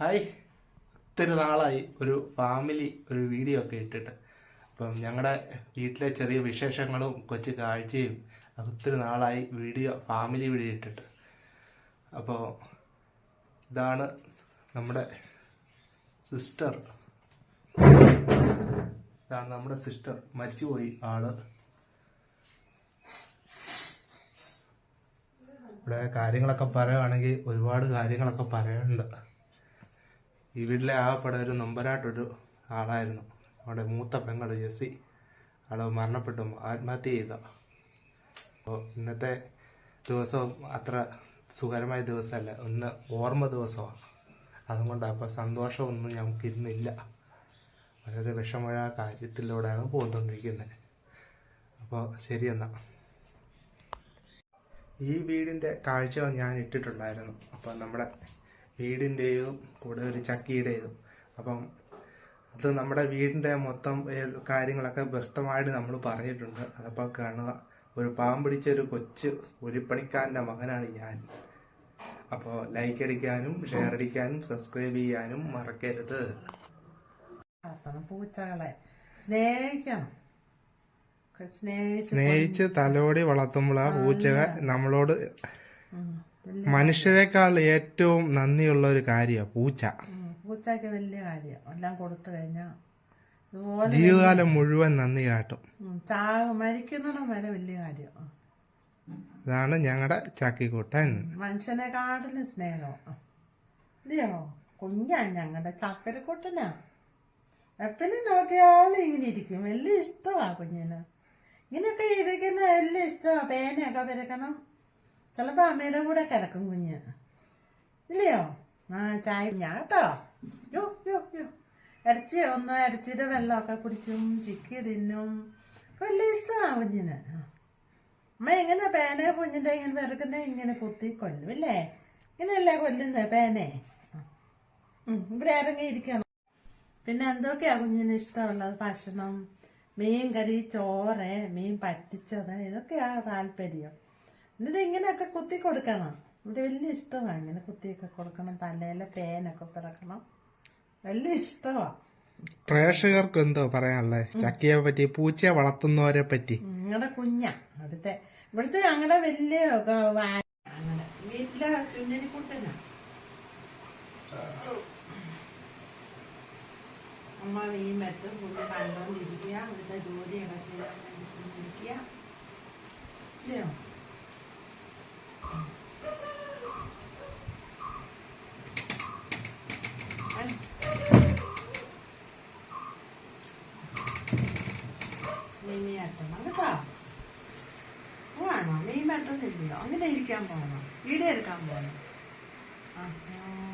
Hi. ഒത്തിരി നാളായി ഒരു ഫാമിലി ഒരു വീഡിയോ ഒക്കെ ഇട്ടിട്ട്. അപ്പം ഞങ്ങളുടെ വീട്ടിലെ ചെറിയ വിശേഷങ്ങളും കൊച്ചു കാഴ്ചയും ഒത്തിരി നാളായി വീഡിയോ ഫാമിലി വീഡിയോ ഇട്ടിട്ട്. അപ്പോൾ ഇതാണ് നമ്മുടെ സിസ്റ്റർ. ഇതാണ് നമ്മുടെ സിസ്റ്റർ. മരിച്ചുപോയി ആൾ. ഇവിടെ കാര്യങ്ങളൊക്കെ പറയുകയാണെങ്കിൽ ഒരുപാട് കാര്യങ്ങളൊക്കെ പറയാനുണ്ട് ഈ വീട്ടിലെ ആകപ്പെടെ ഒരു നമ്പരായിട്ടൊരു ആളായിരുന്നു. അവിടെ മൂത്ത പെങ്ങൾ ജെസ്സി. ആൾ മരണപ്പെട്ടു. ആത്മഹത്യ ചെയ്ത. അപ്പോൾ ഇന്നത്തെ ദിവസം അത്ര സുഖകരമായ ദിവസമല്ല. ഒന്ന് ഓർമ്മ ദിവസമാണ്. അതുകൊണ്ടാണ് അപ്പോൾ സന്തോഷമൊന്നും ഞങ്ങൾക്ക് ഇന്നില്ല വളരെ വിഷമമായ കാര്യത്തിലൂടെയാണ് പോയിക്കൊണ്ടിരിക്കുന്നത് അപ്പോൾ ശരി എന്നാ. ഈ വീടിന്റെ കാഴ്ച ഞാൻ ഇട്ടിട്ടുണ്ടായിരുന്നു. അപ്പോൾ നമ്മുടെ വീടിന്റെയും കൂടെ ഒരു ചക്കിയുടെയും അപ്പം അത് നമ്മുടെ വീടിന്റെ മൊത്തം കാര്യങ്ങളൊക്കെ വ്യക്തമായിട്ട് നമ്മൾ പറഞ്ഞിട്ടുണ്ട്. അതപ്പോൾ കാണുക. ഒരു പാവം പിടിച്ച ഒരു കൊച്ചു ഉരുപ്പണിക്കാരന്റെ മകനാണ് ഞാൻ. അപ്പോൾ ലൈക്ക് അടിക്കാനും ഷെയർ അടിക്കാനും സബ്സ്ക്രൈബ് ചെയ്യാനും മറക്കരുത്. പൂച്ചകളെ. സ്നേഹിക്കണം. സ്നേഹിച്ച് തലോടി വളർത്തുമ്പോൾ ആ പൂച്ചകൾ നമ്മളോട് മനുഷ്യരെക്കാൾ ഏറ്റവും നന്ദിയുള്ള ഒരു കാര്യമാണ് പൂച്ച. പൂച്ചയ്ക്ക് വലിയ കാര്യം. എല്ലാം കൊടുത്തു കഴിഞ്ഞാൽ ജീവിതകാലം മുഴുവൻ നന്ദി കാട്ടും. മരിക്കുന്നതും മരിക്കുന്നിടം വരെ വലിയ കാര്യം. ഇതാണ് ഞങ്ങളുടെ ചക്കിക്കുട്ടൻ. മനുഷ്യനെക്കാട്ടിലും സ്നേഹം. അല്ലയോ കുഞ്ഞാ ഞങ്ങളുടെ ചക്കരക്കുട്ടനാ എപ്പനും നോക്കിയാലും ഇങ്ങനെ ഇരിക്കും. വലിയ ഇഷ്ടമാ കുഞ്ഞിന്. ഇങ്ങനെയൊക്കെ ഇരിക്കുന്ന വലിയ ഇഷ്ടമാ പേനയൊക്കെ വരക്കണം ചിലപ്പോ അമ്മയുടെ കൂടെ കിടക്കും കുഞ്ഞ്. ഇല്ലയോ? ആ ചായ ഞാൻ കേട്ടോ. യോ യോ യോ. ഇറച്ചി ഒന്ന് ഇറച്ചിയുടെ വെള്ളമൊക്കെ കുടിച്ചും ചിക്കി തിന്നും. വലിയ ഇഷ്ടമാ കുഞ്ഞിന്. അമ്മ എങ്ങനെ പേന കുഞ്ഞിന്റെ ഇങ്ങനെ വെറുതെ ഇങ്ങനെ കുത്തി കൊല്ലും ഇല്ലേ? ഇങ്ങനെയല്ലേ കൊല്ലുന്നത് പേനെ? ഇവിടെ ഇറങ്ങിയിരിക്കണം പിന്നെ എന്തൊക്കെയാ കുഞ്ഞിന് ഇഷ്ടമുള്ളത്? ഭക്ഷണം മീൻ കറി ചോറ് മീൻ പറ്റിച്ചത് ഇതൊക്കെയാ താല്പര്യം. എന്നിട്ട് ഇങ്ങനെയൊക്കെ കുത്തി കൊടുക്കണം. ഇവിടെ വലിയ ഇഷ്ടമാണ് ഇങ്ങനെ കുത്തിയൊക്കെ കൊടുക്കണം തലയിലെ പേനൊക്കെ പിറക്കണം. വലിയ ഇഷ്ടമാണ് പ്രേക്ഷകർക്ക് എന്തോ പറയാനുള്ളത് ചക്കിയെ പറ്റി പൂച്ചയെ വളർത്തുന്നവരെ പറ്റി. നിങ്ങളുടെ കുഞ്ഞ. അവിടുത്തെ ഇവിടുത്തെ ഞങ്ങളുടെ വലിയ വീട്ടിലെ സുന്ദരിക്കുട്ടനാ. അമ്മ ഈ കുഞ്ഞ് ജോലിയൊക്കെ ചെയ്യാൻ വേണ്ടി കുഞ്ഞിരിക്കുക ആട്ടണം കേട്ടോ വേണോ മീൻ വെട്ടുന്നില്ലയോ അങ്ങനെ ഇരിക്കാൻ പോകണം വീഡിയോ എടുക്കാൻ പോകണം ആ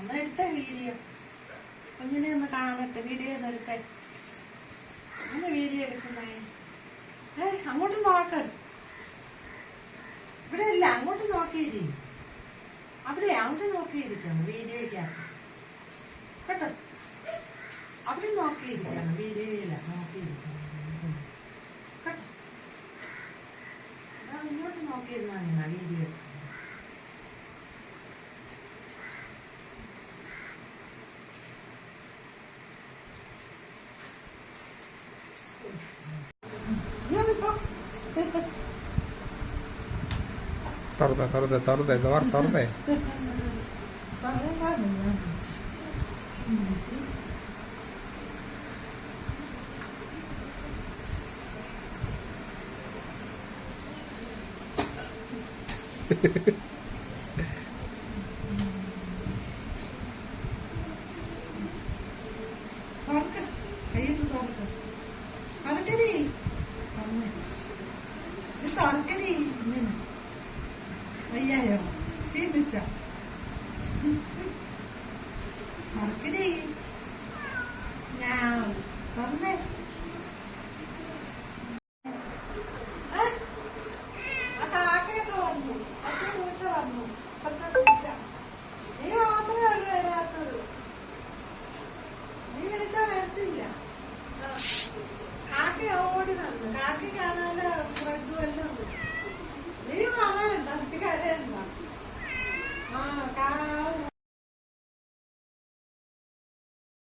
എന്നാ എടുത്തേ വീഡിയോ കുഞ്ഞിനെ ഒന്ന് കാണട്ടെ വീഡിയോ ഒന്ന് എടുത്തേ ഏ അങ്ങോട്ട് നോക്ക് ഇവിടെ ഇല്ല അങ്ങോട്ട് നോക്കിയിരിക്കും അവിടെ അവിടെ നോക്കിയിരിക്കണം വീഡിയോയ്ക്കകത്ത്. കേട്ടോ? അവിടെ നോക്കിയിരിക്കണം വീഡിയോയില നോക്കിയിരിക്കണം. കേട്ടോ? ഇങ്ങോട്ട് നോക്കിയിരുന്നാ വീഡിയോ. തുറന്നേ തുറന്നേ തുറന്നേ ഡോർ തുറന്നേ ഇത് തുറക്കടി ഇങ്ങനെ വയ്യായോ ക്ഷീണിച്ച? തുറക്കടി ഞാൻ തുറന്നേ Mau?